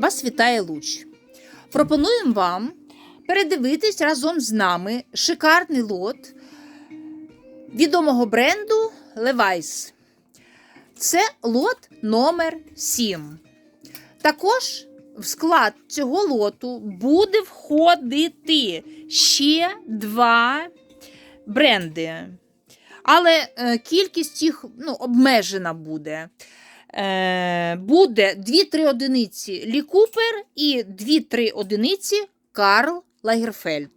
Вас вітає Луч. Пропонуємо вам передивитись разом з нами шикарний лот відомого бренду Levi's. Це лот номер 7. Також в склад цього лоту буде входити ще два бренди. Але е, кількість їх ну, обмежена буде. Е, буде 2-3 одиниці Лі Купер і 2-3 одиниці Карл Лагерфельд.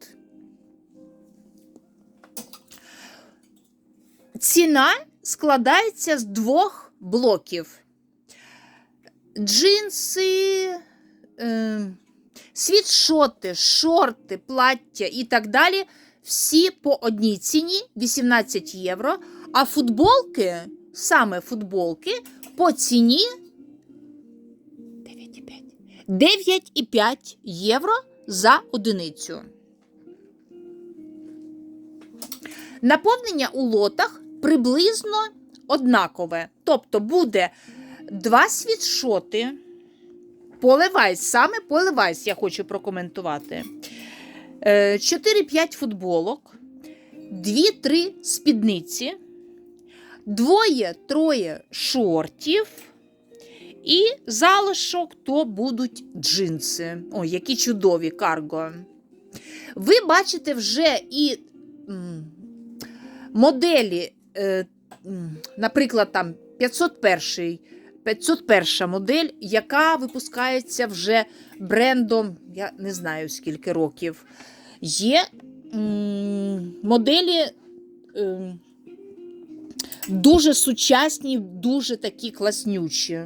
Ціна складається з двох блоків. Джинси, е, світшоти, шорти, плаття і так далі. Всі по одній ціні 18 євро. А футболки, саме футболки, по ціні 9,5 9,5 євро за одиницю. Наповнення у лотах приблизно однакове. Тобто буде два світшоти. Поливайсь, саме поливайсь, я хочу прокоментувати. 4-5 футболок, 2-3 спідниці, двоє-троє шортів. І залишок то будуть джинси. Ой, які чудові карго. Ви бачите вже і м, моделі, е, м, наприклад, там 501 501 модель, яка випускається вже брендом, я не знаю скільки років. Є м, моделі е, дуже сучасні, дуже такі класнючі.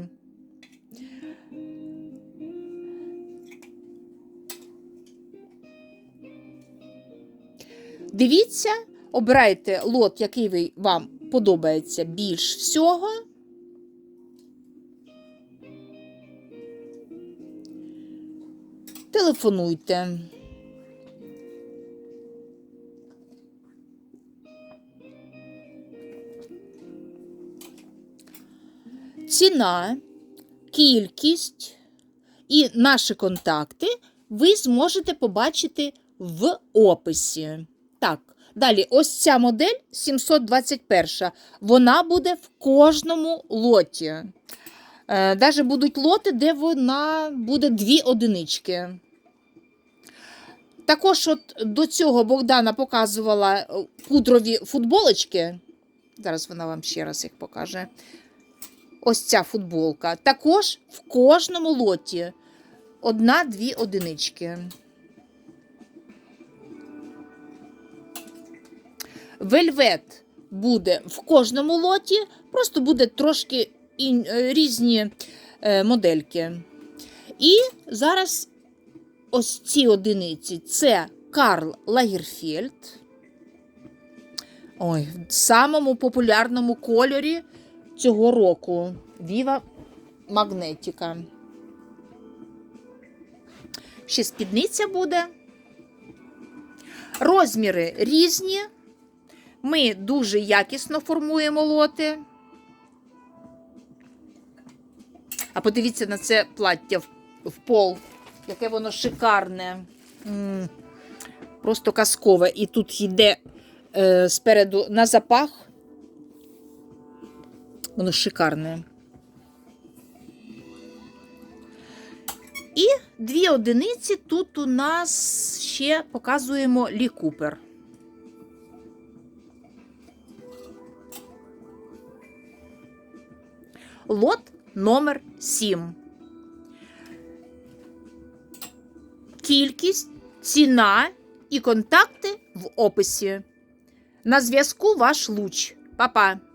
Дивіться, обирайте лот, який вам подобається більш всього. Телефонуйте. Ціна, кількість і наші контакти ви зможете побачити в описі. Так, далі, ось ця модель 721. Вона буде в кожному лоті. Навіть будуть лоти, де вона буде дві одинички. Також от до цього Богдана показувала е, пудрові футболочки. Зараз вона вам ще раз їх покаже. Ось ця футболка. Також в кожному лоті одна-дві одинички. Вельвет буде в кожному лоті, просто буде трошки е, різні е, модельки. І зараз ось ці одиниці це Карл Лагерфельд. Ой, в самому популярному кольорі цього року Viva Magnetica. Ще спідниця буде. Розміри різні. Ми дуже якісно формуємо лоти. А подивіться на це плаття в, пол, яке воно шикарне. Просто казкове. І тут йде е, спереду на запах. Воно шикарне. І дві одиниці тут у нас ще показуємо Лі Купер. Лот номер 7. Кількість, ціна і контакти в описі. На зв'язку ваш луч. Па-па!